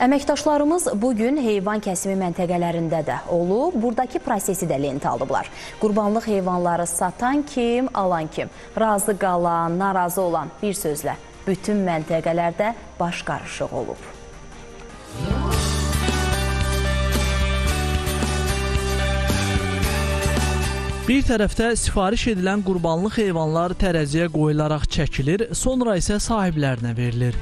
Əməkdaşlarımız bu gün heyvan kəsimi məntəqələrində də olub, buradakı prosesi də lent alıblar. Qurbanlıq heyvanları satan kim, alan kim, razı qalan, narazı olan bir sözlə bütün məntəqələrdə baş qarışıq olub. Bir tərəfdə sifariş edilən qurbanlıq heyvanlar tərəziyə qoyularaq çəkilir, sonra isə sahiblərinə verilir.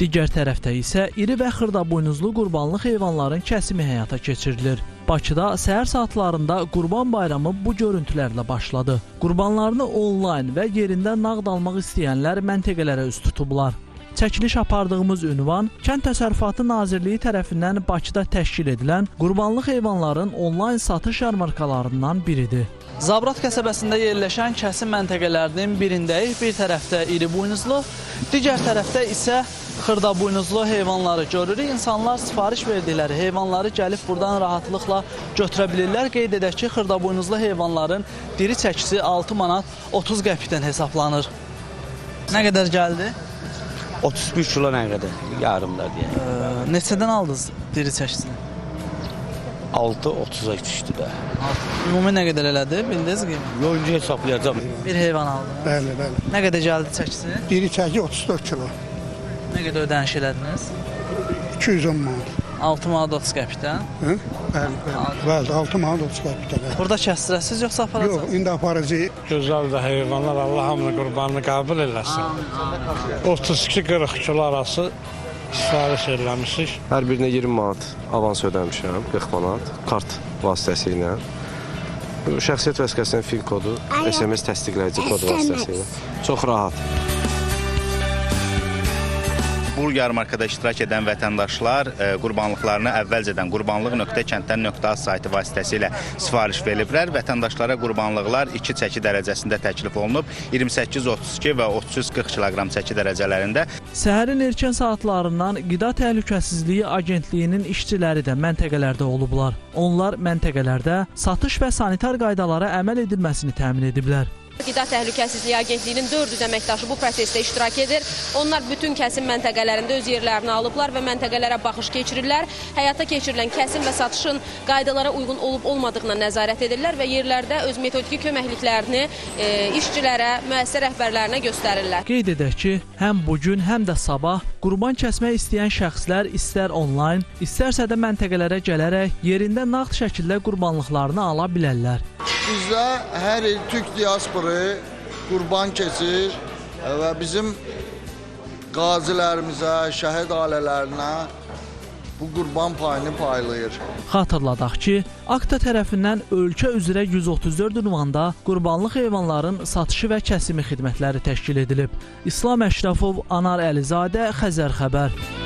Digər tərəfdə isə iri və xırdabuynuzlu qurbanlıq heyvanların kəsimi həyata keçirilir. Bakıda səhər saatlarında Qurban Bayramı bu görüntülərlə başladı. Qurbanlarını onlayn və yerində nağd almaq istəyənlər məntəqələrə üz tutublar. Çəkiliş apardığımız ünvan Kənd Təsərrüfatı Nazirliyi tərəfindən Bakıda təşkil edilən qurbanlıq heyvanların onlayn satış yarmarkalarından biridir. Zabrat qəsəbəsində yerləşən kəsim məntəqələrinin birindəyik. Bir tərəfdə iri buynuzlu, digər tərəfdə isə xırda buynuzlu heyvanları görürük. İnsanlar sifariş verdikləri heyvanları gəlib buradan rahatlıqla götürə bilirlər. Qeyd edək ki, xırda buynuzlu heyvanların diri çəkisi 6 manat 30 qəpikdən hesablanır. Nə qədər gəldi? 31 kilo nə qədər? Yarımda deyə. Ee, neçədən aldınız diri çəkisini? 6.30-a düşdü də. Ümumi nə qədər elədi? Bildiniz ki, Yonca hesablayacağam. bir heyvan aldınız. Bəli, bəli. Nə qədər gəldi çəkisi? Biri çəki 34 kilo. Nə qədər ödəniş elədiniz? 210 manat. 6 manat 30 qəpikdən. Hı? Bəli, bəli. Bəli, 6 manat 30 qəpikdən. Burada kəsdirəsiz yoxsa Yox, aparacaqsınız? indi aparıcı Gözəl də heyvanlar Allah hamını qurbanını qəbul eləsin. 32-40 kilo arası sifariş eləmişik. Hər birinə 20 manat avans ödəmişəm, 40 manat kart vasitəsilə. Şəxsiyyət vəsiqəsinin fil kodu, SMS təsdiqləyici kod vasitəsilə. Çox rahat. Bu yarmarkada iştirak edən vətəndaşlar e, qurbanlıqlarını əvvəlcədən qurbanlıq.kənddən.az saytı vasitəsilə sifariş veriblər. Vətəndaşlara qurbanlıqlar 2 çəki dərəcəsində təklif olunub. 28-32 və 340 kiloqram çəki dərəcələrində. Səhərin erkən saatlarından Qida Təhlükəsizliyi Agentliyinin işçiləri də məntəqələrdə olublar. Onlar məntəqələrdə satış və sanitar qaydalara əməl edilməsini təmin ediblər. Qida Təhlükəsizliyi Agentliyinin 400 əməkdaşı bu prosesdə iştirak edir. Onlar bütün kəsim məntəqələrində öz yerlərini alıblar və məntəqələrə baxış keçirirlər. Həyata keçirilən kəsim və satışın qaydalara uyğun olub-olmadığına nəzarət edirlər və yerlərdə öz metodiki köməkliklərini e, işçilərə, müəssisə rəhbərlərinə göstərirlər. Qeyd edək ki, həm bu gün, həm də sabah qurban kəsmək istəyən şəxslər istər onlayn, istərsə də məntəqələrə gələrək yerində nağd şəkildə qurbanlıqlarını ala bilərlər. Bizdə hər il Türk diasporu qurban keçir və bizim qazilərimizə, şəhid ailələrinə bu qurban payını paylayır. Xatırladaq ki, Akta tərəfindən ölkə üzrə 134 ünvanda qurbanlıq heyvanların satışı və kəsimi xidmətləri təşkil edilib. İslam Əşrəfov, Anar Əlizadə, Xəzər xəbər.